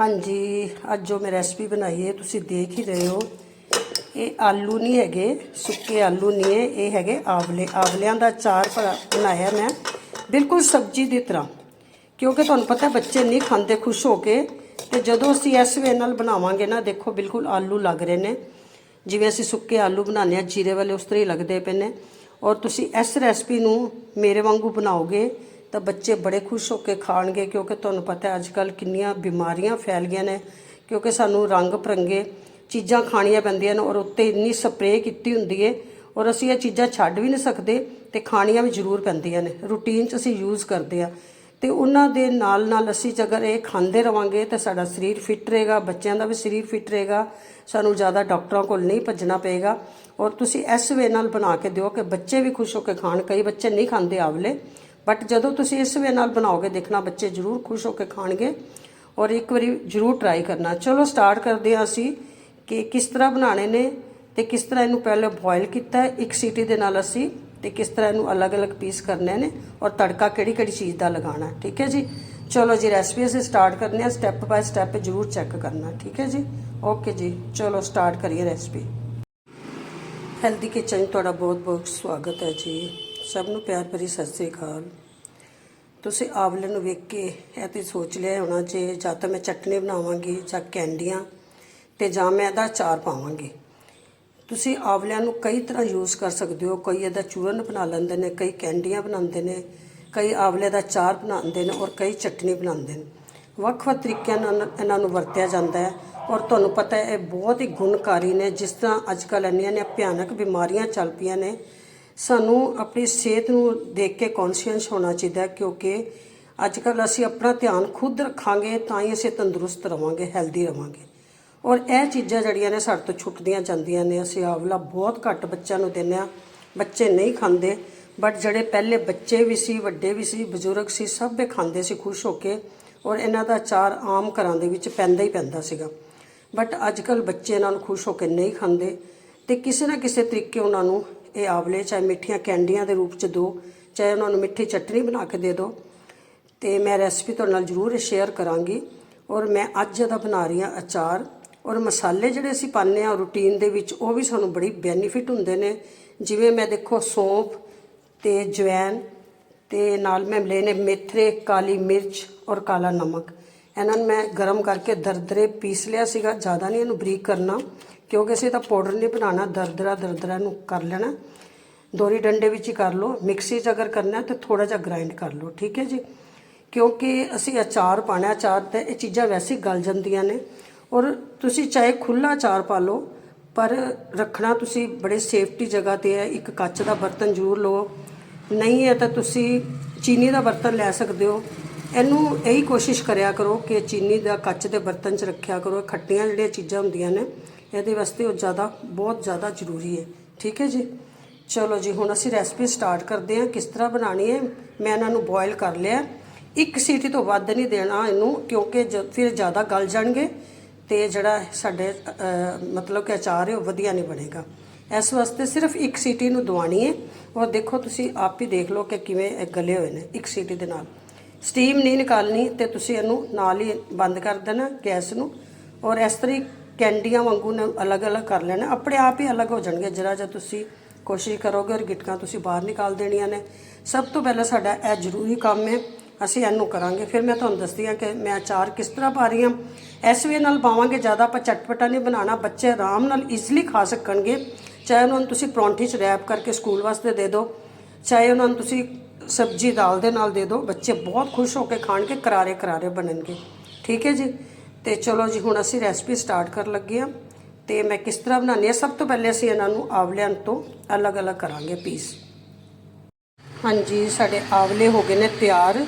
ਹਾਂਜੀ, ਅੱਜ ਜੋ ਮੈਂ ਰੈਸਪੀ ਬਣਾਈ ਹੈ, ਤੁਸੀਂ ਦੇਖ ਹੀ ਰਹੇ ਹੋ। ਇਹ ਆਲੂ ਨਹੀਂ ਹੈਗੇ, ਸੁੱਕੇ ਆਲੂ ਨਹੀਂ ਹੈ, ਇਹ ਹੈਗੇ ਆਵਲੇ। ਆਵਲਿਆਂ ਦਾ ਚਾਰ ਬਣਾਇਆ ਮੈਂ ਬਿਲਕੁਲ ਸਬਜ਼ੀ ਦੀ ਤਰ੍ਹਾਂ। ਕਿਉਂਕਿ ਤੁਹਾਨੂੰ ਪਤਾ ਬੱਚੇ ਨਹੀਂ ਖਾਂਦੇ ਖੁਸ਼ ਹੋ ਕੇ, ਤੇ ਜਦੋਂ ਅਸੀਂ ਇਸ ਵੇ ਨਾਲ ਬਣਾਵਾਂਗੇ ਨਾ, ਦੇਖੋ ਬਿਲਕੁਲ ਆਲੂ ਲੱਗ ਰਹੇ ਨੇ। ਜਿਵੇਂ ਅਸੀਂ ਸੁੱਕੇ ਆਲੂ ਬਣਾਉਂਦੇ ਆ ਜੀਰੇ ਵਾਲੇ ਉਸ ਤਰ੍ਹਾਂ ਹੀ ਲੱਗਦੇ ਪਏ ਨੇ। ਔਰ ਤੁਸੀਂ ਇਸ ਰੈਸਪੀ ਨੂੰ ਮੇਰੇ ਵਾਂਗੂ ਬਣਾਓਗੇ ਤਾਂ ਬੱਚੇ ਬੜੇ ਖੁਸ਼ ਹੋ ਕੇ ਖਾਣਗੇ ਕਿਉਂਕਿ ਤੁਹਾਨੂੰ ਪਤਾ ਅੱਜ ਕੱਲ ਕਿੰਨੀਆਂ ਬਿਮਾਰੀਆਂ ਫੈਲ ਗਈਆਂ ਨੇ, ਕਿਉਂਕਿ ਸਾਨੂੰ ਰੰਗ ਪਰੰਗੇ ਚੀਜ਼ਾਂ ਖਾਣੀਆਂ ਪੈਂਦੀਆਂ ਨੇ ਔਰ ਉੱਤੇ ਇੰਨੀ ਸਪਰੇਅ ਕੀਤੀ ਹੁੰਦੀ ਹੈ ਔਰ ਅਸੀਂ ਇਹ ਚੀਜ਼ਾਂ ਛੱਡ ਵੀ ਨਹੀਂ ਸਕਦੇ ਤੇ ਖਾਣੀਆਂ ਵੀ ਜ਼ਰੂਰ ਪੈਂਦੀਆਂ ਨੇ। ਰੂਟੀਨ 'ਚ ਅਸੀਂ ਯੂਜ਼ ਕਰਦੇ ਆ ਤੇ ਉਹਨਾਂ ਦੇ ਨਾਲ ਨਾਲ ਅਸੀਂ ਜੇਕਰ ਇਹ ਖਾਂਦੇ ਰਵਾਂਗੇ ਤਾਂ ਸਾਡਾ ਸਰੀਰ ਫਿੱਟ ਰਹੇਗਾ, ਬੱਚਿਆਂ ਦਾ ਵੀ ਸਰੀਰ ਫਿੱਟ ਰਹੇਗਾ, ਸਾਨੂੰ ਜ਼ਿਆਦਾ ਡਾਕਟਰਾਂ ਕੋਲ ਨਹੀਂ ਭੱਜਣਾ ਪਏਗਾ ਔਰ ਤੁਸੀਂ ਇਸ ਵੇ ਨਾਲ ਬਣਾ ਕੇ ਦਿਓ ਕਿ ਬੱਚੇ ਵੀ ਖੁਸ਼ ਹੋ ਕੇ ਖਾਣ, ਕਈ ਬੱਚੇ ਨਹੀਂ ਖਾਂਦੇ ਆਵਲੇ ਬਟ ਜਦੋਂ ਤੁਸੀਂ ਇਸ ਵੇ ਨਾਲ ਬਣਾਓਗੇ, ਦੇਖਣਾ ਬੱਚੇ ਜ਼ਰੂਰ ਖੁਸ਼ ਹੋ ਕੇ ਖਾਣਗੇ ਔਰ ਇੱਕ ਵਾਰੀ ਜ਼ਰੂਰ ਟਰਾਈ ਕਰਨਾ। ਚਲੋ ਸਟਾਰਟ ਕਰਦੇ ਹਾਂ ਅਸੀਂ ਕਿ ਕਿਸ ਤਰ੍ਹਾਂ ਬਣਾਣੇ ਨੇ ਤੇ ਕਿਸ ਤਰ੍ਹਾਂ ਇਹਨੂੰ ਪਹਿਲੇ ਬੋਇਲ ਕੀਤਾ ਇੱਕ ਸੀਟੀ ਦੇ ਨਾਲ ਅਸੀਂ ਤੇ ਕਿਸ ਤਰ੍ਹਾਂ ਇਹਨੂੰ ਅਲੱਗ-ਅਲੱਗ ਪੀਸ ਕਰਨੇ ਨੇ ਔਰ ਤੜਕਾ ਕਿਹੜੀ-ਕਿਹੜੀ ਚੀਜ਼ ਦਾ ਲਗਾਉਣਾ ਠੀਕ ਹੈ ਜੀ? ਚਲੋ ਜੀ ਰੈਸਪੀ ਅਸੀਂ ਸਟਾਰਟ ਕਰਨੇ ਆ ਸਟੈਪ ਬਾਏ ਸਟੈਪ ਜ਼ਰੂਰ ਚੈੱਕ ਕਰਨਾ, ਠੀਕ ਹੈ ਜੀ? ਓਕੇ ਜੀ, ਚਲੋ ਸਟਾਰਟ ਕਰੀਏ ਰੈਸਪੀ ਹੈਲਦੀ ਕਿਚਨ ਤੁਹਾਡਾ ਬਹੁਤ-ਬਹੁਤ ਸਵਾਗਤ ਹੈ ਜੀ। ਸਭ ਨੂੰ ਪਿਆਰ ਭਰੀ ਸਤਿ ਸ੍ਰੀ ਅਕਾਲ। ਤੁਸੀਂ ਆਵਲੇ ਨੂੰ ਵੇਖ ਕੇ ਇਹ ਤੇ ਸੋਚ ਲਿਆ ਹੋਣਾ ਜੇ ਜਾਂ ਤਾਂ ਮੈਂ ਚਟਨੀ ਬਣਾਵਾਂਗੀ ਜਾਂ ਕੈਂਡੀਆਂ ਤੇ ਜਾਂ ਮੈਂ ਇਹਦਾ ਅਚਾਰ ਪਾਵਾਂਗੀ। ਤੁਸੀਂ ਆਵਲਿਆਂ ਨੂੰ ਕਈ ਤਰ੍ਹਾਂ ਯੂਜ਼ ਕਰ ਸਕਦੇ ਹੋ। ਕਈ ਇਹਦਾ ਚੂਰਨ ਬਣਾ ਲੈਂਦੇ ਨੇ, ਕਈ ਕੈਂਡੀਆਂ ਬਣਾਉਂਦੇ ਨੇ, ਕਈ ਆਵਲੇ ਦਾ ਚਾਰ ਬਣਾਉਂਦੇ ਨੇ ਔਰ ਕਈ ਚਟਨੀ ਬਣਾਉਂਦੇ ਨੇ। ਵੱਖ-ਵੱਖ ਤਰੀਕਿਆਂ ਨਾਲ ਇਹਨਾਂ ਨੂੰ ਵਰਤਿਆ ਜਾਂਦਾ ਹੈ ਔਰ ਤੁਹਾਨੂੰ ਪਤਾ ਹੈ ਇਹ ਬਹੁਤ ਹੀ ਗੁਣਕਾਰੀ ਨੇ। ਜਿਸ ਤਰ੍ਹਾਂ ਅੱਜ ਕੱਲ੍ਹ ਇੰਨੀਆਂ ਨੇ ਭਿਆਨਕ ਬਿਮਾਰੀਆਂ ਚੱਲ ਪਈਆਂ ਨੇ ਸਾਨੂੰ ਆਪਣੀ ਸਿਹਤ ਨੂੰ ਦੇਖ ਕੇ ਕੌਨਸ਼ੀਅਸ ਹੋਣਾ ਚਾਹੀਦਾ ਕਿਉਂਕਿ ਅੱਜ ਅੱਜਕੱਲ ਅਸੀਂ ਆਪਣਾ ਧਿਆਨ ਖੁਦ ਰੱਖਾਂਗੇ ਤਾਂ ਹੀ ਅਸੀਂ ਤੰਦਰੁਸਤ ਰਵਾਂਗੇ ਹੈਲਦੀ ਰਵਾਂਗੇ। ਔਰ ਇਹ ਚੀਜ਼ਾਂ ਜਿਹੜੀਆਂ ਨੇ ਸਾਡੇ ਤੋਂ ਛੁੱਟਦੀਆਂ ਜਾਂਦੀਆਂ ਨੇ, ਅਸੀਂ ਆਵਲਾ ਬਹੁਤ ਘੱਟ ਬੱਚਿਆਂ ਨੂੰ ਦਿੰਦੇ ਆ ਬੱਚੇ ਨਹੀਂ ਖਾਂਦੇ ਬਟ ਜਿਹੜੇ ਪਹਿਲੇ ਬੱਚੇ ਵੀ ਸੀ, ਵੱਡੇ ਵੀ ਸੀ, ਬਜ਼ੁਰਗ ਸੀ, ਸਭ ਇਹ ਖਾਂਦੇ ਸੀ, ਖੁਸ਼ ਹੋ ਕੇ, ਔਰ ਇਹਨਾਂ ਦਾ ਚਾਰ ਆਮ ਘਰਾਂ ਦੇ ਵਿੱਚ ਪੈਂਦਾ ਹੀ ਪੈਂਦਾ ਸੀਗਾ। ਬਟ ਅੱਜ ਕੱਲ ਬੱਚੇ ਇਹਨਾਂ ਨੂੰ ਖੁਸ਼ ਹੋ ਕੇ ਨਹੀਂ ਖਾਂਦੇ ਤੇ ਕਿਸੇ ਨਾ ਕਿਸੇ ਤਰੀਕੇ ਉਹਨਾਂ ਨੂੰ ਇਹ ਆਵਲੇ, ਚਾਹੇ ਮਿੱਠੀਆਂ ਕੈਂਡੀਆਂ ਦੇ ਰੂਪ ਚ ਦਿਓ ਚਾਹੇ ਉਹਨਾਂ ਨੂੰ ਮਿੱਠੀ ਚਟਨੀ ਬਣਾ ਕੇ ਦੇ ਦਿਓ ਤੇ ਮੈਂ ਰੈਸਪੀ ਤੁਹਾਡੇ ਨਾਲ ਜ਼ਰੂਰ ਸ਼ੇਅਰ ਕਰਾਂਗੀ। ਔਰ ਮੈਂ ਅੱਜ ਇਹਦਾ ਬਣਾ ਰਹੀ ਹਾਂ ਅਚਾਰ। ਔਰ ਮਸਾਲੇ ਜਿਹੜੇ ਅਸੀਂ ਪਾਉਂਦੇ ਆ ਰੂਟੀਨ ਦੇ ਵਿੱਚ, ਉਹ ਵੀ ਸਾਨੂੰ ਬੜੀ ਬੈਨੀਫਿਟ ਹੁੰਦੇ ਨੇ। ਜਿਵੇਂ ਮੈਂ ਦੇਖੋ ਸੌਂਫ ਤੇ ਜਵੈਨ ਤੇ ਨਾਲ ਮੈਂ ਲਏ ਨੇ ਮੇਥਰੇ ਕਾਲੀ ਮਿਰਚ ਔਰ ਕਾਲਾ ਨਮਕ। ਇਹਨਾਂ ਨੂੰ ਮੈਂ ਗਰਮ ਕਰਕੇ ਦਰਦਰੇ ਪੀਸ ਲਿਆ ਸੀਗਾ, ਜ਼ਿਆਦਾ ਨਹੀਂ ਇਹਨੂੰ ਬਰੀਕ ਕਰਨਾ। ਕਿਉਂਕਿ ਅਸੀਂ ਤਾਂ ਪਾਊਡਰ ਨਹੀਂ ਬਣਾਉਣਾ, ਦਰਦਰਾ ਦਰਦਰਾ ਨੂੰ ਕਰ ਲੈਣਾ। ਦੋਰੀ ਡੰਡੇ ਵਿੱਚ ਹੀ ਕਰ ਲਓ। ਮਿਕਸੀ 'ਚ ਅਗਰ ਕਰਨਾ ਹੈ ਤਾਂ ਥੋੜਾ ਜਿਹਾ ਗ੍ਰਾਈਂਡ ਕਰ ਲਓ, ਠੀਕ ਹੈ ਜੀ? ਕਿਉਂਕਿ ਅਸੀਂ ਅਚਾਰ ਪਾਣਾ ਅਚਾਰ ਤੇ ਇਹ ਚੀਜ਼ਾਂ ਵੈਸੇ ਗਲ ਜਾਂਦੀਆਂ ਨੇ। ਔਰ ਤੁਸੀਂ ਚਾਹੇ ਖੁੱਲਾ ਅਚਾਰ ਪਾ ਲਓ, ਪਰ ਰੱਖਣਾ ਤੁਸੀਂ ਬੜੇ ਸੇਫਟੀ ਜਗ੍ਹਾ ਤੇ ਹੈ। ਇੱਕ ਕੱਚ ਦਾ ਬਰਤਨ ਜ਼ਰੂਰ ਲਓ। ਨਹੀਂ ਹੈ ਤਾਂ ਤੁਸੀਂ ਚੀਨੀ ਦਾ ਬਰਤਨ ਲੈ ਸਕਦੇ ਹੋ। ਇਹਨੂੰ ਇਹੀ ਕੋਸ਼ਿਸ਼ ਕਰਿਆ ਕਰੋ ਕਿ ਚੀਨੀ ਦਾ ਕੱਚ ਦੇ ਬਰਤਨ 'ਚ ਰੱਖਿਆ ਕਰੋ। ਖੱਟੀਆਂ ਜਿਹੜੀਆਂ ਚੀਜ਼ਾਂ ਹੁੰਦੀਆਂ ਨੇ ਇਹਦੇ ਵਾਸਤੇ ਉਹ ਜ਼ਿਆਦਾ, ਬਹੁਤ ਜ਼ਿਆਦਾ ਜ਼ਰੂਰੀ ਹੈ। ਠੀਕ ਹੈ ਜੀ? ਚਲੋ ਜੀ, ਹੁਣ ਅਸੀਂ ਰੈਸਪੀ ਸਟਾਰਟ ਕਰਦੇ ਹਾਂ। ਕਿਸ ਤਰ੍ਹਾਂ ਬਣਾਣੀ ਹੈ? ਮੈਂ ਇਹਨਾਂ ਨੂੰ ਬੋਇਲ ਕਰ ਲਿਆ। ਇੱਕ ਸੀਟੀ ਤੋਂ ਵੱਧ ਨਹੀਂ ਦੇਣਾ ਇਹਨੂੰ, ਕਿਉਂਕਿ ਜ- ਫਿਰ ਜ਼ਿਆਦਾ ਗਲ ਜਾਣਗੇ ਤੇ ਜਿਹੜਾ ਸਾਡੇ ਮਤਲਬ ਕਿ ਅਚਾਰ ਹੈ, ਉਹ ਵਧੀਆ ਨਹੀਂ ਬਣੇਗਾ। ਇਸ ਵਾਸਤੇ ਸਿਰਫ ਇੱਕ ਸੀਟੀ ਨੂੰ ਦਵਾਣੀ ਹੈ। ਔਰ ਦੇਖੋ, ਤੁਸੀਂ ਆਪ ਹੀ ਦੇਖ ਲਓ ਕਿ ਕਿਵੇਂ ਗਲੇ ਹੋਏ ਨੇ, ਇੱਕ ਸੀਟੀ ਦੇ ਨਾਲ। ਸਟੀਮ ਨਹੀਂ ਨਿਕਾਲਣੀ ਤੇ ਤੁਸੀਂ ਇਹਨੂੰ ਨਾਲ ਹੀ ਬੰਦ ਕਰ ਦੇਣਾ ਗੈਸ ਨੂੰ। ਔਰ ਇਸ ਤਰ੍ਹਾਂ ਹੀ ਕੈਂਡੀਆਂ ਵਾਂਗੂ ਨੇ ਅਲੱਗ-ਅਲੱਗ ਕਰ ਲੈਣਾ। ਆਪਣੇ ਆਪ ਹੀ ਅਲੱਗ ਹੋ ਜਾਣਗੇ। ਜਰਾ ਜਿਹਾ ਤੁਸੀਂ ਕੋਸ਼ਿਸ਼ ਕਰੋਗੇ ਔਰ ਗਿਟਕਾਂ ਤੁਸੀਂ ਬਾਹਰ ਨਿਕਾਲ ਦੇਣੀਆਂ ਨੇ। ਸਭ ਤੋਂ ਪਹਿਲਾਂ ਸਾਡਾ ਇਹ ਜ਼ਰੂਰੀ ਕੰਮ ਹੈ, ਅਸੀਂ ਇਹਨੂੰ ਕਰਾਂਗੇ। ਫਿਰ ਮੈਂ ਤੁਹਾਨੂੰ ਦੱਸਦੀ ਹਾਂ ਕਿ ਮੈਂ ਅਚਾਰ ਕਿਸ ਤਰ੍ਹਾਂ ਪਾ ਰਹੀ ਹਾਂ। ਇਸ ਵੇ ਨਾਲ ਪਾਵਾਂਗੇ, ਜ਼ਿਆਦਾ ਆਪਾਂ ਚਟਪਟਾ ਨਹੀਂ ਬਣਾਉਣਾ। ਬੱਚੇ ਆਰਾਮ ਨਾਲ ਈਜ਼ੀਲੀ ਖਾ ਸਕਣਗੇ। ਚਾਹੇ ਉਹਨਾਂ ਨੂੰ ਤੁਸੀਂ ਪਰੌਂਠੀ 'ਚ ਰੈਪ ਕਰਕੇ ਸਕੂਲ ਵਾਸਤੇ ਦੇ ਦਿਓ। ਚਾਹੇ ਉਹਨਾਂ ਨੂੰ ਤੁਸੀਂ ਸਬਜ਼ੀ ਦਾਲ ਦੇ ਨਾਲ ਦੇ ਦਿਓ। ਬੱਚੇ ਬਹੁਤ ਖੁਸ਼ ਹੋ ਕੇ ਖਾਣਗੇ ਕਰਾਰੇ ਕਰਾਰੇ ਬਣਨਗੇ। ਠੀਕ ਹੈ ਜੀ? ਤੇ ਚਲੋ ਜੀ, ਹੁਣ ਅਸੀਂ ਰੈਸਪੀ ਸਟਾਰਟ ਕਰਨ ਲੱਗੇ ਹਾਂ। ਤੇ ਮੈਂ ਕਿਸ ਤਰ੍ਹਾਂ ਬਣਾਉਣੀ ਹੈ? ਸਭ ਤੋਂ ਪਹਿਲੇ ਅਸੀਂ ਇਹਨਾਂ ਨੂੰ ਆਵਲਿਆਂ ਤੋਂ ਅਲੱਗ-ਅਲੱਗ ਕਰਾਂਗੇ ਪੀਸ ਹਾਂਜੀ, ਸਾਡੇ ਆਵਲੇ ਹੋ ਗਏ ਨੇ ਤਿਆਰ।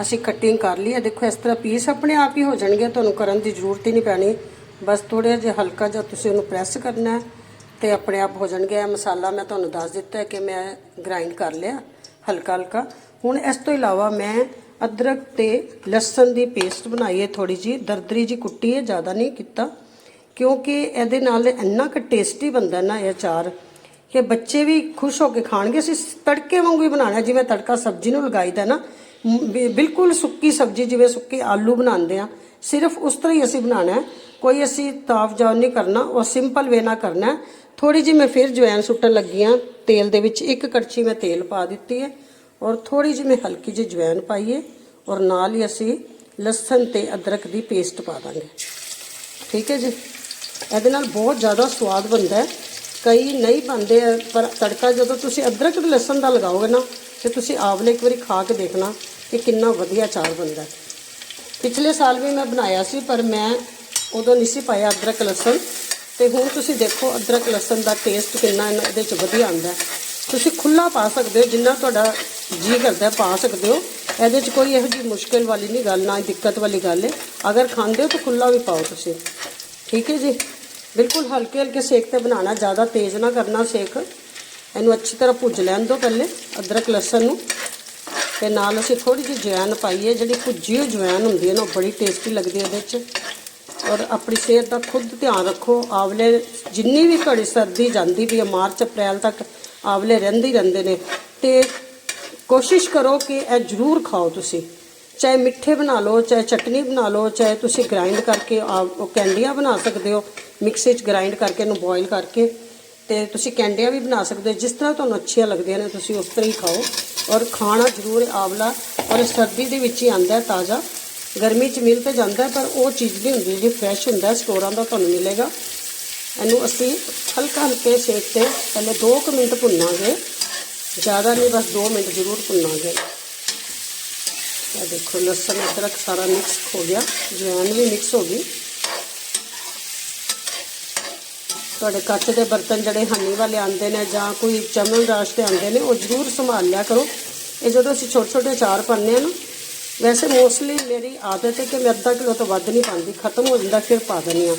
ਅਸੀਂ ਕਟਿੰਗ ਕਰ ਲਈ ਹੈ। ਦੇਖੋ, ਇਸ ਤਰ੍ਹਾਂ ਪੀਸ ਆਪਣੇ ਆਪ ਹੀ ਹੋ ਜਾਣਗੇ। ਤੁਹਾਨੂੰ ਕਰਨ ਦੀ ਜ਼ਰੂਰਤ ਹੀ ਨਹੀਂ ਪੈਣੀ। ਬਸ ਥੋੜ੍ਹਾ ਜਿਹਾ ਹਲਕਾ ਜਿਹਾ ਤੁਸੀਂ ਉਹਨੂੰ ਪ੍ਰੈਸ ਕਰਨਾ ਹੈ ਤੇ ਆਪਣੇ ਆਪ ਹੋ ਜਾਣਗੇ। ਇਹ ਮਸਾਲਾ ਮੈਂ ਤੁਹਾਨੂੰ ਦੱਸ ਦਿੱਤਾ ਕਿ ਮੈਂ ਗ੍ਰਾਈਂਡ ਕਰ ਲਿਆ ਹਲਕਾ ਹਲਕਾ ਹੁਣ ਇਸ ਤੋਂ ਇਲਾਵਾ ਮੈਂ ਅਦਰਕ ਤੇ ਲਸਣ ਦੀ ਪੇਸਟ ਬਣਾਈ ਹੈ ਥੋੜੀ ਜੀ ਦਰਦਰੀ ਜੀ ਕੁੱਟੀ ਹੈ, ਜ਼ਿਆਦਾ ਨਹੀਂ ਕੀਤਾ। ਕਿਉਂਕਿ ਇਹਦੇ ਨਾਲ ਇੰਨਾ ਕੁ ਟੇਸਟੀ ਬਣਦਾ ਨਾ ਇਹ ਅਚਾਰ ਕਿ ਬੱਚੇ ਵੀ ਖੁਸ਼ ਹੋ ਕੇ ਖਾਣਗੇ। ਅਸੀਂ ਤੜਕੇ ਵਾਂਗੂ ਹੀ ਬਣਾਉਣਾ ਜਿਵੇਂ ਤੜਕਾ ਸਬਜ਼ੀ ਨੂੰ ਲਗਾਈਦਾ ਨਾ ਬਿਲਕੁਲ ਸੁੱਕੀ ਸਬਜ਼ੀ, ਜਿਵੇਂ ਸੁੱਕੇ ਆਲੂ ਬਣਾਉਂਦੇ ਆ ਸਿਰਫ ਉਸ ਤਰ੍ਹਾਂ ਹੀ ਅਸੀਂ ਬਣਾਉਣਾ ਹੈ। ਕੋਈ ਅਸੀਂ ਤਾਫ ਨਹੀਂ ਕਰਨਾ, ਉਹ ਸਿੰਪਲ ਵੇ ਨਾਲ ਕਰਨਾ ਥੋੜੀ ਜਿਹੀ ਮੈਂ ਫਿਰ ਜਵੈਨ ਸੁੱਟਣ ਲੱਗੀ ਹਾਂ। ਤੇਲ ਦੇ ਵਿੱਚ ਇੱਕ ਕੜਛੀ ਮੈਂ ਤੇਲ ਪਾ ਦਿੱਤੀ ਹੈ। ਔਰ ਥੋੜੀ ਜਿਹੀ ਮੈਂ ਹਲਕੀ ਜਿਹੀ ਜਵੈਨ ਪਾਈਏ ਔਰ ਨਾਲ ਹੀ ਅਸੀਂ ਲਸਣ ਤੇ ਅਦਰਕ ਦੀ ਪੇਸਟ ਪਾ ਦਾਂਗੇ। ਠੀਕ ਹੈ ਜੀ? ਇਹਦੇ ਨਾਲ ਬਹੁਤ ਜ਼ਿਆਦਾ ਸਵਾਦ ਬਣਦਾ ਹੈ। ਕਈ ਨਹੀਂ ਬਣਦੇ ਪਰ ਤੜਕਾ ਜਦੋਂ ਤੁਸੀਂ ਅਦਰਕ ਤੇ ਲਸਣ ਦਾ ਲਗਾਓਗੇ ਨਾ, ਤੇ ਤੁਸੀਂ ਆਵਲੇ ਇੱਕ ਵਾਰੀ ਖਾ ਕੇ ਦੇਖਣਾ ਕਿ ਕਿੰਨਾ ਵਧੀਆ ਚਾਰ ਬਣਦਾ ਪਿਛਲੇ ਸਾਲ ਵੀ ਮੈਂ ਬਣਾਇਆ ਸੀ, ਪਰ ਮੈਂ ਉਦੋਂ ਨਹੀਂ ਸੀ ਪਾਇਆ ਅਦਰਕ ਲਸਣ। ਤੇ ਹੁਣ ਤੁਸੀਂ ਦੇਖੋ ਅਦਰਕ ਲਸਣ ਦਾ ਟੇਸਟ ਕਿੰਨਾ ਇਹਦੇ ਚ ਵਧੀਆ ਆਉਂਦਾ ਤੁਸੀਂ ਖੁੱਲਾ ਪਾ ਸਕਦੇ ਹੋ, ਜਿੰਨਾ ਤੁਹਾਡਾ ਜੀ ਕਰਦਾ, ਪਾ ਸਕਦੇ ਹੋ। ਇਹਦੇ ਚ ਕੋਈ ਇਹੋ ਜਿਹੀ ਮੁਸ਼ਕਿਲ ਵਾਲੀ ਨਹੀਂ ਗੱਲ, ਨਾ ਦਿੱਕਤ ਵਾਲੀ ਗੱਲ ਹੈ ਅਗਰ ਖਾਂਦੇ ਹੋ ਤਾਂ ਖੁੱਲਾ ਵੀ ਪਾਓ ਤੁਸੀਂ। ਠੀਕ ਹੈ ਜੀ? ਬਿਲਕੁਲ ਹਲਕੇ ਹਲਕੇ ਸੇਕ ਤੇ ਬਣਾਉਣਾ, ਜ਼ਿਆਦਾ ਤੇਜ਼ ਨਾ ਕਰਨਾ ਸੇਕ। ਇਹਨੂੰ ਅੱਛੀ ਤਰ੍ਹਾਂ ਭੁੱਜ ਲੈਣ ਦਿਓ ਪਹਿਲੇ, ਅਦਰਕ, ਲਸਣ ਨੂੰ। ਤੇ ਨਾਲ ਅਸੀਂ ਥੋੜੀ ਜਿਹੀ ਜਵੈਨ ਪਾਈਏ ਜਿਹੜੀ ਭੁੱਜੀ ਹੋਈ ਜਵੈਨ ਹੁੰਦੀ ਹੈ ਨਾ, ਉਹ ਬੜੀ ਟੇਸਟੀ ਲੱਗਦੀ ਹੈ ਇਹਦੇ 'ਚ। ਔਰ ਆਪਣੀ ਸਿਹਤ ਦਾ ਖੁਦ ਧਿਆਨ ਰੱਖੋ। ਆਵਲੇ ਜਿੰਨੀ ਵੀ ਘੜੀ ਸਰਦੀ ਜਾਂਦੀ ਵੀ ਹੈ, ਮਾਰਚ, ਅਪ੍ਰੈਲ ਤੱਕ ਆਵਲੇ ਰਹਿੰਦੇ ਰਹਿੰਦੇ ਨੇ। ਤੇ ਕੋਸ਼ਿਸ਼ ਕਰੋ ਕਿ ਇਹ ਜ਼ਰੂਰ ਖਾਓ ਤੁਸੀਂ। ਚਾਹੇ ਮਿੱਠੇ ਬਣਾ ਲਓ, ਚਾਹੇ ਚਟਨੀ ਬਣਾ ਲਓ, ਚਾਹੇ ਤੁਸੀਂ ਗ੍ਰਾਈਂਡ ਕਰਕੇ ਆ- ਉਹ ਕੈਂਡੀਆਂ ਬਣਾ ਸਕਦੇ ਹੋ। ਮਿਕਸੀ 'ਚ ਗ੍ਰਾਈਂਡ ਕਰਕੇ ਇਹਨੂੰ ਬੋਇਲ ਕਰਕੇ ਤੇ ਤੁਸੀਂ ਕੈਂਡੀਆਂ ਵੀ ਬਣਾ ਸਕਦੇ ਹੋ। ਜਿਸ ਤਰ੍ਹਾਂ ਤੁਹਾਨੂੰ ਅੱਛੀਆਂ ਲੱਗਦੀਆਂ ਨੇ, ਤੁਸੀਂ ਉਸ ਤਰ੍ਹਾਂ ਹੀ ਖਾਓ। ਔਰ ਖਾਣਾ ਜ਼ਰੂਰ ਆਵਲਾ ਔਰ ਸਰਦੀ ਦੇ ਵਿੱਚ ਹੀ ਆਂਦਾ ਹੈ ਤਾਜ਼ਾ। ਗਰਮੀ 'ਚ ਮਿਲ ਤੇ ਜਾਂਦਾ ਪਰ ਉਹ ਚੀਜ਼ ਨਹੀਂ ਹੁੰਦੀ ਜਿਹੜੀ ਫਰੈਸ਼ ਹੁੰਦਾ ਸਟੋਰਾਂ ਦਾ ਤੁਹਾਨੂੰ ਮਿਲੇਗਾ। ਇਹਨੂੰ ਅਸੀਂ ਹਲਕਾ ਹਲਕੇ ਸੇਕ ਤੇ ਪਹਿਲੇ 2 ਮਿੰਟ ਭੁੰਨਾਂਗੇ। ਜ਼ਿਆਦਾ ਨਹੀਂ, ਬਸ 2 ਮਿੰਟ ਜ਼ਰੂਰ ਭੁੰਨਾਂਗੇ। ਇਹ ਦੇਖੋ, ਲਸਣ, ਅਦਰਕ ਸਾਰਾ ਮਿਕਸ ਹੋ ਗਿਆ। ਜਵੈਨ ਵੀ ਮਿਕਸ ਹੋ ਗਈ। ਤੁਹਾਡੇ ਕੱਚ ਦੇ ਬਰਤਨ ਜਿਹੜੇ ਹਨੀ ਵਾਲੇ ਆਉਂਦੇ ਨੇ ਜਾਂ ਕੋਈ ਚਮਨ ਰਾਸ਼ ਤੇ ਆਉਂਦੇ ਨੇ, ਉਹ ਜ਼ਰੂਰ ਸੰਭਾਲ ਲਿਆ ਕਰੋ। ਇਹ ਜਦੋਂ ਅਸੀਂ ਛੋਟੇ ਛੋਟੇ ਅਚਾਰ ਪਾਉਂਦੇ ਆ ਨਾ, ਵੈਸੇ ਮੋਸਟਲੀ ਮੇਰੀ ਆਦਤ ਹੈ ਕਿ ਮੈਂ ਅੱਧਾ ਕਿਲੋ ਤੋਂ ਵੱਧ ਨਹੀਂ ਪਾਉਂਦੀ। ਖਤਮ ਹੋ ਜਾਂਦਾ, ਫਿਰ ਪਾ ਦਿੰਦੀ ਆ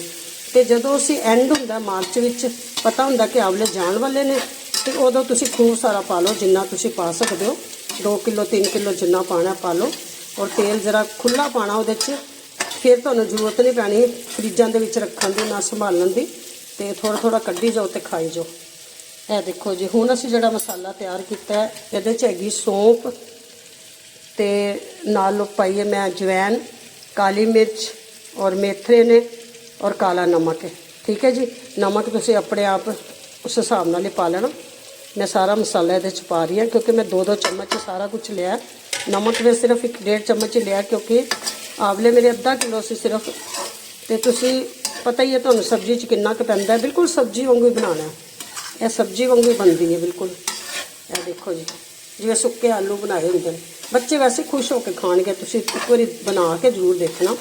ਤੇ ਜਦੋਂ ਅਸੀਂ ਐਂਡ ਹੁੰਦਾ, ਮਾਰਚ ਵਿੱਚ ਪਤਾ ਹੁੰਦਾ ਕਿ ਆਵਲੇ ਜਾਣ ਵਾਲੇ ਨੇ ਤੇ ਉਦੋਂ ਤੁਸੀਂ ਖੂਬ ਸਾਰਾ ਪਾ ਲਓ, ਜਿੰਨਾ ਤੁਸੀਂ ਪਾ ਸਕਦੇ ਹੋ। 2 ਕਿਲੋ 3 ਕਿਲੋ ਜਿੰਨਾ ਪਾਣਾ ਪਾ ਲਓ। ਔਰ ਤੇਲ ਜਰਾ ਖੁੱਲਾ ਪਾਣਾ ਉਹਦੇ 'ਚ। ਫਿਰ ਤੁਹਾਨੂੰ ਜ਼ਰੂਰਤ ਨਹੀਂ ਪੈਣੀ ਫਰਿੱਜਾਂ ਦੇ ਵਿੱਚ ਰੱਖਣ ਦੀ ਨਾ ਸੰਭਾਲਣ ਦੀ। ਤੇ ਥੋੜਾ ਥੋੜਾ ਕੱਢੀ ਜਾਓ ਤੇ ਖਾਈ ਜਾਓ। ਇਹ ਦੇਖੋ ਜੀ, ਹੁਣ ਅਸੀਂ ਜਿਹੜਾ ਮਸਾਲਾ ਤਿਆਰ ਕੀਤਾ ਹੈ, ਇਹਦੇ 'ਚ ਹੈਗੀ ਸੌਂਫ ਤੇ ਨਾਲ ਪਾਈਏ ਮੈਂ ਜਵੈਨ ਕਾਲੀ ਮਿਰਚ ਔਰ ਮੇਥਰੇ ਨੇ ਔਰ ਕਾਲਾ ਨਮਕ। ਹੈ ਠੀਕ ਹੈ ਜੀ? ਨਮਕ ਤੁਸੀਂ ਆਪਣੇ ਆਪ ਉਸ ਹਿਸਾਬ ਨਾਲ ਹੀ ਪਾ ਲੈਣਾ। ਮੈਂ ਸਾਰਾ ਮਸਾਲਾ ਇਹਦੇ 'ਚ ਪਾ ਰਹੀ ਹਾਂ, ਕਿਉਂਕਿ ਮੈਂ ਦੋ ਦੋ ਚਮਚ ਸਾਰਾ ਕੁਝ ਲਿਆ ਨਮਕ ਮੈਂ ਸਿਰਫ ਇੱਕ ਡੇਢ ਚਮਚ ਲਿਆ ਕਿਉਂਕਿ ਆਵਲੇ ਮੇਰੇ ਅੱਧਾ ਕਿਲੋ ਸੀ ਸਿਰਫ। ਤੇ ਤੁਸੀਂ ਪਤਾ ਹੀ ਹੈ ਤੁਹਾਨੂੰ ਸਬਜ਼ੀ 'ਚ ਕਿੰਨਾ ਕੁ ਪੈਂਦਾ ਬਿਲਕੁਲ ਸਬਜ਼ੀ ਵਾਂਗੂ ਹੀ ਬਣਾਉਣਾ ਇਹ ਸਬਜ਼ੀ ਵਾਂਗੂ ਹੀ ਬਣਦੀ ਹੈ, ਬਿਲਕੁਲ। ਇਹ ਦੇਖੋ ਜੀ, ਜਿਵੇਂ ਸੁੱਕੇ ਆਲੂ ਬਣਾਏ ਹੁੰਦੇ ਨੇ। ਬੱਚੇ ਵੈਸੇ ਖੁਸ਼ ਹੋ ਕੇ ਖਾਣਗੇ, ਤੁਸੀਂ ਇੱਕ ਵਾਰੀ ਬਣਾ ਕੇ ਜ਼ਰੂਰ ਦੇਖਣਾ।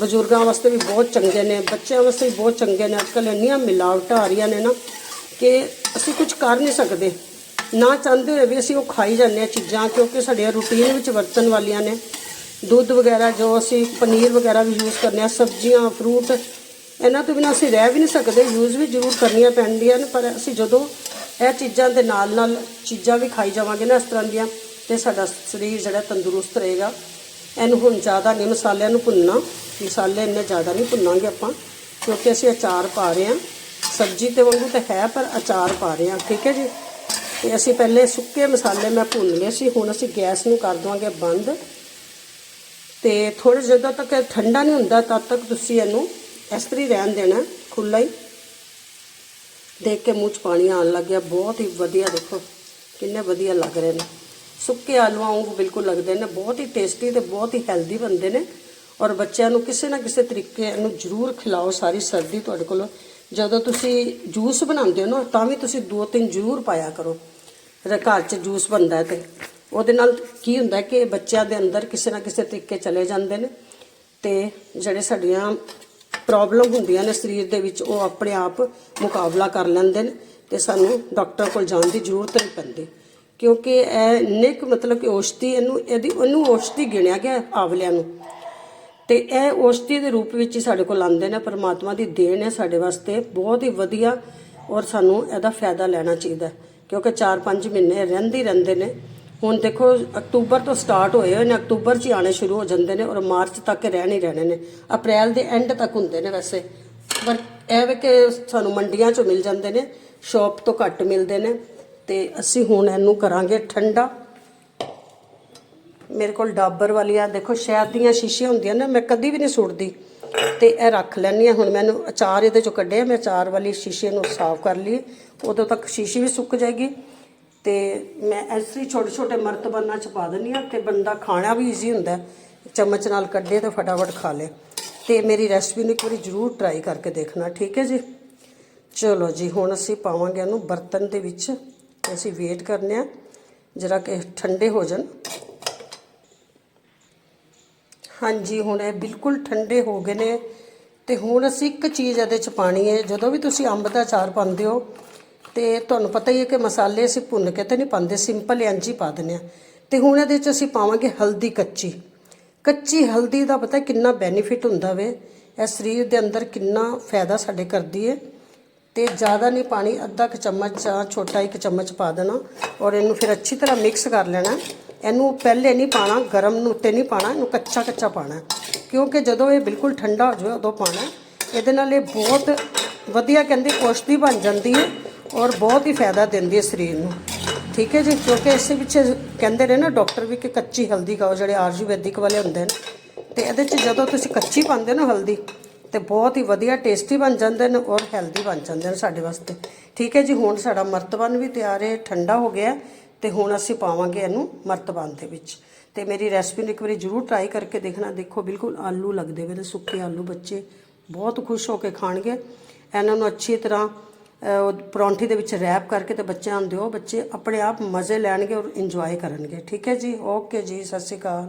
ਬਜ਼ੁਰਗਾਂ ਵਾਸਤੇ ਵੀ ਬਹੁਤ ਚੰਗੇ ਨੇ, ਬੱਚਿਆਂ ਵਾਸਤੇ ਵੀ ਬਹੁਤ ਚੰਗੇ ਨੇ। ਅੱਜ ਕੱਲ੍ਹ ਇੰਨੀਆਂ ਮਿਲਾਵਟਾਂ ਆ ਰਹੀਆਂ ਨੇ ਨਾ ਕਿ ਅਸੀਂ ਕੁਝ ਕਰ ਨਹੀਂ ਸਕਦੇ। ਨਾ ਚਾਹੁੰਦੇ ਹੋਏ ਵੀ ਅਸੀਂ ਉਹ ਖਾਈ ਜਾਂਦੇ ਹਾਂ ਚੀਜ਼ਾਂ, ਕਿਉਂਕਿ ਸਾਡੀਆਂ ਰੂਟੀਨ ਵਿੱਚ ਵਰਤਣ ਵਾਲੀਆਂ ਨੇ। ਦੁੱਧ ਵਗੈਰਾ, ਜੋ ਅਸੀਂ ਪਨੀਰ ਵਗੈਰਾ ਵੀ ਯੂਜ਼ ਕਰਨੇ ਆ ਸਬਜ਼ੀਆਂ ਫਰੂਟ ਇਹਨਾਂ ਤੋਂ ਬਿਨਾਂ ਅਸੀਂ ਰਹਿ ਵੀ ਨਹੀਂ ਸਕਦੇ। ਯੂਜ਼ ਵੀ ਜ਼ਰੂਰ ਕਰਨੀਆਂ ਪੈਂਦੀਆਂ ਨੇ, ਪਰ ਅਸੀਂ ਜਦੋਂ ਇਹ ਚੀਜ਼ਾਂ ਦੇ ਨਾਲ ਨਾਲ ਚੀਜ਼ਾਂ ਵੀ ਖਾਈ ਜਾਵਾਂਗੇ ਨਾ, ਇਸ ਤਰ੍ਹਾਂ ਦੀਆਂ, ਤੇ ਸਾਡਾ ਸਰੀਰ ਜਿਹੜਾ ਤੰਦਰੁਸਤ ਰਹੇਗਾ। ਇਹਨੂੰ ਹੁਣ ਜ਼ਿਆਦਾ ਨਹੀਂ, ਮਸਾਲਿਆਂ ਨੂੰ ਭੁੰਨਣਾ। ਮਸਾਲੇ ਇੰਨੇ ਜ਼ਿਆਦਾ ਨਹੀਂ ਭੁੰਨਾਂਗੇ ਆਪਾਂ, ਕਿਉਂਕਿ ਅਸੀਂ ਅਚਾਰ ਪਾ ਰਹੇ ਹਾਂ। ਸਬਜ਼ੀ ਤੇ ਵਾਂਗੂ ਤਾਂ ਹੈ, ਪਰ ਅਚਾਰ ਪਾ ਰਹੇ ਹਾਂ, ਠੀਕ ਹੈ ਜੀ? ਤੇ ਅਸੀਂ ਪਹਿਲੇ ਸੁੱਕੇ ਮਸਾਲੇ ਮੈਂ ਭੁੰਨ ਲਏ ਸੀ, ਹੁਣ ਅਸੀਂ ਗੈਸ ਨੂੰ ਕਰ ਦਵਾਂਗੇ ਬੰਦ। ਤੇ ਥੋੜੇ ਜਦੋਂ ਤੱਕ ਠੰਡਾ ਨਹੀਂ ਹੁੰਦਾ, ਤਦ ਤੱਕ ਤੁਸੀਂ ਇਹਨੂੰ ਇਸ ਤਰ੍ਹਾਂ ਹੀ ਰਹਿਣ ਦੇਣਾ ਖੁੱਲਾ ਹੀ। ਦੇਖ ਕੇ ਮੂੰਹ 'ਚ ਪਾਣੀ ਆਉਣ ਲੱਗ ਗਿਆ, ਬਹੁਤ ਹੀ ਵਧੀਆ ਦੇਖੋ, ਕਿੰਨੇ ਵਧੀਆ ਲੱਗ ਰਹੇ ਨੇ। ਸੁੱਕੇ ਆਲੂਆਂ ਵਾਂਗੂ ਬਿਲਕੁਲ ਲੱਗਦੇ ਨੇ, ਬਹੁਤ ਹੀ ਟੇਸਟੀ ਤੇ ਬਹੁਤ ਹੀ ਹੈਲਦੀ ਬਣਦੇ ਨੇ। ਔਰ ਬੱਚਿਆਂ ਨੂੰ ਕਿਸੇ ਨਾ ਕਿਸੇ ਤਰੀਕੇ ਇਹਨੂੰ ਜ਼ਰੂਰ ਖਿਲਾਓ, ਸਾਰੀ ਸਰਦੀ ਤੁਹਾਡੇ ਕੋਲ। ਜਦੋਂ ਤੁਸੀਂ ਜੂਸ ਬਣਾਉਂਦੇ ਹੋ ਨਾ, ਤਾਂ ਵੀ ਤੁਸੀਂ ਦੋ ਤਿੰਨ ਜ਼ਰੂਰ ਪਾਇਆ ਕਰੋ। ਰ- ਘਰ 'ਚ ਜੂਸ ਬਣਦਾ ਹੈ ਤੇ। ਉਹਦੇ ਨਾਲ ਕੀ ਹੁੰਦਾ ਕਿ ਬੱਚਿਆਂ ਦੇ ਅੰਦਰ ਕਿਸੇ ਨਾ ਕਿਸੇ ਤਰੀਕੇ ਚਲੇ ਜਾਂਦੇ ਨੇ ਤੇ ਜਿਹੜੇ ਸਾਡੀਆਂ ਪ੍ਰੋਬਲਮ ਹੁੰਦੀਆਂ ਨੇ ਸਰੀਰ ਦੇ ਵਿੱਚ, ਉਹ ਆਪਣੇ ਆਪ ਮੁਕਾਬਲਾ ਕਰ ਲੈਂਦੇ ਨੇ ਤੇ ਸਾਨੂੰ ਡਾਕਟਰ ਕੋਲ ਜਾਣ ਦੀ ਜ਼ਰੂਰਤ ਨਹੀਂ ਪੈਂਦੀ। ਕਿਉਂਕਿ ਇਹ ਨਿਕ ਮਤਲਬ ਕਿ ਔਸ਼ਧੀ ਇਹਨੂੰ, ਇਹਦੀ, ਉਹਨੂੰ ਔਸ਼ਧੀ ਗਿਣਿਆ ਗਿਆ ਆਵਲਿਆਂ ਨੂੰ। ਤੇ ਇਹ ਔਸ਼ਧੀ ਦੇ ਰੂਪ ਵਿੱਚ ਹੀ ਸਾਡੇ ਕੋਲ ਆਉਂਦੇ ਨੇ, ਪਰਮਾਤਮਾ ਦੀ ਦੇਣ ਹੈ ਸਾਡੇ ਵਾਸਤੇ। ਬਹੁਤ ਹੀ ਵਧੀਆ ਔਰ ਸਾਨੂੰ ਇਹਦਾ ਫਾਇਦਾ ਲੈਣਾ ਚਾਹੀਦਾ ਕਿਉਂਕਿ 4-5 ਮਹੀਨੇ ਰਹਿੰਦੇ ਰਹਿੰਦੇ ਨੇ। ਹੁਣ ਦੇਖੋ, ਅਕਤੂਬਰ ਤੋਂ ਸਟਾਰਟ ਹੋਏ ਹੋਏ ਨੇ, ਅਕਤੂਬਰ 'ਚ ਹੀ ਆਣੇ ਸ਼ੁਰੂ ਹੋ ਜਾਂਦੇ ਨੇ ਔਰ ਮਾਰਚ ਤੱਕ ਰਹਿਣੇ ਰਹਿਣੇ ਨੇ। ਅਪ੍ਰੈਲ ਦੇ ਐਂਡ ਤੱਕ ਹੁੰਦੇ ਨੇ ਵੈਸੇ। ਪਰ ਇਹ ਵੀ ਕਿ ਸਾਨੂੰ ਮੰਡੀਆਂ 'ਚੋਂ ਮਿਲ ਜਾਂਦੇ ਨੇ ਸ਼ਾਪ ਤੋਂ ਘੱਟ ਮਿਲਦੇ ਨੇ ਤੇ ਅਸੀਂ ਹੁਣ ਇਹਨੂੰ ਕਰਾਂਗੇ ਠੰਡਾ। ਮੇਰੇ ਕੋਲ ਡਾਬਰ ਵਾਲੀਆਂ, ਦੇਖੋ ਸ਼ਹਿਦ ਦੀਆਂ ਸ਼ੀਸ਼ੀਆਂ ਹੁੰਦੀਆਂ ਨਾ, ਮੈਂ ਕਦੀ ਵੀ ਨਹੀਂ ਸੁੱਟਦੀ। ਤੇ ਇਹ ਰੱਖ ਲੈਣੀ ਆ ਹੁਣ ਮੈਨੂੰ ਅਚਾਰ ਇਹਦੇ ਚੋਂ ਕੱਢਿਆ, ਮੈਂ ਅਚਾਰ ਵਾਲੀ ਸ਼ੀਸ਼ੇ ਨੂੰ ਸਾਫ਼ ਕਰ ਲਈ। ਉਦੋਂ ਤੱਕ ਸ਼ੀਸ਼ੀ ਵੀ ਸੁੱਕ ਜਾਏਗੀ। ਤੇ ਮੈਂ ਐਸੀ ਛੋਟੇ ਛੋਟੇ ਮਰਤਬਾਨਾਂ ਚ ਪਾ ਦਿੰਦੀ ਆ ਤੇ ਬੰਦਾ ਖਾਣਾ ਵੀ ਈਜ਼ੀ ਹੁੰਦਾ ਚਮਚ ਨਾਲ ਕੱਢੇ ਤੇ ਫਟਾਫਟ ਖਾ ਲੇ। ਤੇ ਮੇਰੀ ਰੈਸਪੀ ਨੂੰ ਇੱਕ ਵਾਰੀ ਜ਼ਰੂਰ ਟਰਾਈ ਕਰਕੇ ਦੇਖਣਾ, ਠੀਕ ਹੈ ਜੀ? ਚਲੋ ਜੀ, ਹੁਣ ਅਸੀਂ ਪਾਵਾਂਗੇ ਇਹਨੂੰ ਬਰਤਨ ਦੇ ਵਿੱਚ। ਅਸੀਂ ਵੇਟ ਕਰਨੇ ਆ ਜਰਾ ਕਿ ਠੰਡੇ ਹੋ ਜਾਣ। ਹਾਂਜੀ, ਹੁਣ ਇਹ ਬਿਲਕੁਲ ਠੰਡੇ ਹੋ ਗਏ ਨੇ ਤੇ ਹੁਣ ਅਸੀਂ ਇੱਕ ਚੀਜ਼ ਇਹਦੇ ਚ ਪਾਣੀ ਹੈ। ਜਦੋਂ ਵੀ ਤੁਸੀਂ ਅੰਬ ਦਾ ਅਚਾਰ ਪਾਉਂਦੇ ਹੋ ਤੇ ਤੁਹਾਨੂੰ ਪਤਾ ਹੀ ਹੈ ਕਿ ਮਸਾਲੇ ਅਸੀਂ ਭੁੰਨ ਕੇ ਤੇ ਨਹੀਂ ਪਾਉਂਦੇ, ਸਿੰਪਲ ਇੰਜ ਹੀ ਪਾ ਦਿੰਦੇ ਆ ਤੇ ਹੁਣ ਇਹਦੇ ਚ ਅਸੀਂ ਪਾਵਾਂਗੇ ਹਲਦੀ ਕੱਚੀ। ਕੱਚੀ ਹਲਦੀ ਦਾ ਪਤਾ ਕਿੰਨਾ ਬੈਨੀਫਿਟ ਹੁੰਦਾ ਵੇ। ਇਹ ਸਰੀਰ ਦੇ ਅੰਦਰ ਕਿੰਨਾ ਫਾਇਦਾ ਸਾਡੇ ਕਰਦੀ ਹੈ ਤੇ ਜ਼ਿਆਦਾ ਨਹੀਂ ਪਾਣੀ, ਅੱਧਾ ਕੁ ਚਮਚ ਜਾਂ ਛੋਟਾ ਇੱਕ ਚਮਚ ਪਾ ਦੇਣਾ ਔਰ ਇਹਨੂੰ ਫਿਰ ਅੱਛੀ ਤਰ੍ਹਾਂ ਮਿਕਸ ਕਰ ਲੈਣਾ। ਇਹਨੂੰ ਪਹਿਲੇ ਨਹੀਂ ਪਾਣਾ, ਗਰਮ ਨੂੰ ਉੱਤੇ ਨਹੀਂ ਪਾਣਾ, ਇਹਨੂੰ ਕੱਚਾ ਕੱਚਾ ਪਾਣਾ ਕਿਉਂਕਿ ਜਦੋਂ ਇਹ ਬਿਲਕੁਲ ਠੰਡਾ ਹੋ ਜਾਵੇ, ਉਦੋਂ ਪਾਣਾ ਇਹਦੇ ਨਾਲ ਇਹ ਬਹੁਤ ਵਧੀਆ ਕਹਿੰਦੇ ਔਸ਼ਧੀ ਬਣ ਜਾਂਦੀ ਹੈ ਔਰ ਬਹੁਤ ਹੀ ਫਾਇਦਾ ਦਿੰਦੀ ਹੈ ਸਰੀਰ ਨੂੰ। ਠੀਕ ਹੈ ਜੀ? ਕਿਉਂਕਿ ਇਸੇ ਪਿੱਛੇ ਕਹਿੰਦੇ ਨੇ ਨਾ, ਡਾਕਟਰ ਵੀ ਕਿ ਕੱਚੀ ਹਲਦੀ ਖਾਓ, ਜਿਹੜੇ ਆਯੁਰਵੈਦਿਕ ਵਾਲੇ ਹੁੰਦੇ ਨੇ। ਤੇ ਇਹਦੇ 'ਚ ਜਦੋਂ ਤੁਸੀਂ ਕੱਚੀ ਪਾਉਂਦੇ ਹੋ ਨਾ ਹਲਦੀ, ਤੇ ਬਹੁਤ ਹੀ ਵਧੀਆ ਟੇਸਟੀ ਬਣ ਜਾਂਦੇ ਨੇ ਔਰ ਹੈਲਦੀ ਬਣ ਜਾਂਦੇ ਨੇ ਸਾਡੇ ਵਾਸਤੇ। ਠੀਕ ਹੈ ਜੀ? ਹੁਣ ਸਾਡਾ ਮਰਤਬਾਨ ਵੀ ਤਿਆਰ ਹੈ, ਠੰਡਾ ਹੋ ਗਿਆ ਤੇ ਹੁਣ ਅਸੀਂ ਪਾਵਾਂਗੇ ਇਹਨੂੰ ਮਰਤਬਾਨ ਦੇ ਵਿੱਚ। ਤੇ ਮੇਰੀ ਰੈਸਪੀ ਨੂੰ ਇੱਕ ਵਾਰੀ ਜ਼ਰੂਰ ਟਰਾਈ ਕਰਕੇ ਦੇਖਣਾ। ਦੇਖੋ, ਬਿਲਕੁਲ ਆਲੂ ਲੱਗਦੇ ਵੇ ਤੇ ਸੁੱਕੇ ਆਲੂ ਬੱਚੇ। ਬਹੁਤ ਖੁਸ਼ ਹੋ ਕੇ ਖਾਣਗੇ। ਇਹਨਾਂ ਨੂੰ ਅੱਛੀ ਤਰ੍ਹਾਂ ਪਰੌਂਠੀ ਦੇ ਵਿੱਚ ਰੈਪ ਕਰਕੇ ਤੇ ਬੱਚਿਆਂ ਨੂੰ ਦਿਓ। ਬੱਚੇ ਆਪਣੇ ਆਪ ਮਜ਼ੇ ਲੈਣਗੇ ਔਰ ਇੰਜੋਏ ਕਰਨਗੇ। ਠੀਕ ਹੈ ਜੀ? ਓਕੇ ਜੀ, ਸਤਿ ਸ਼੍ਰੀ ਅਕਾਲ।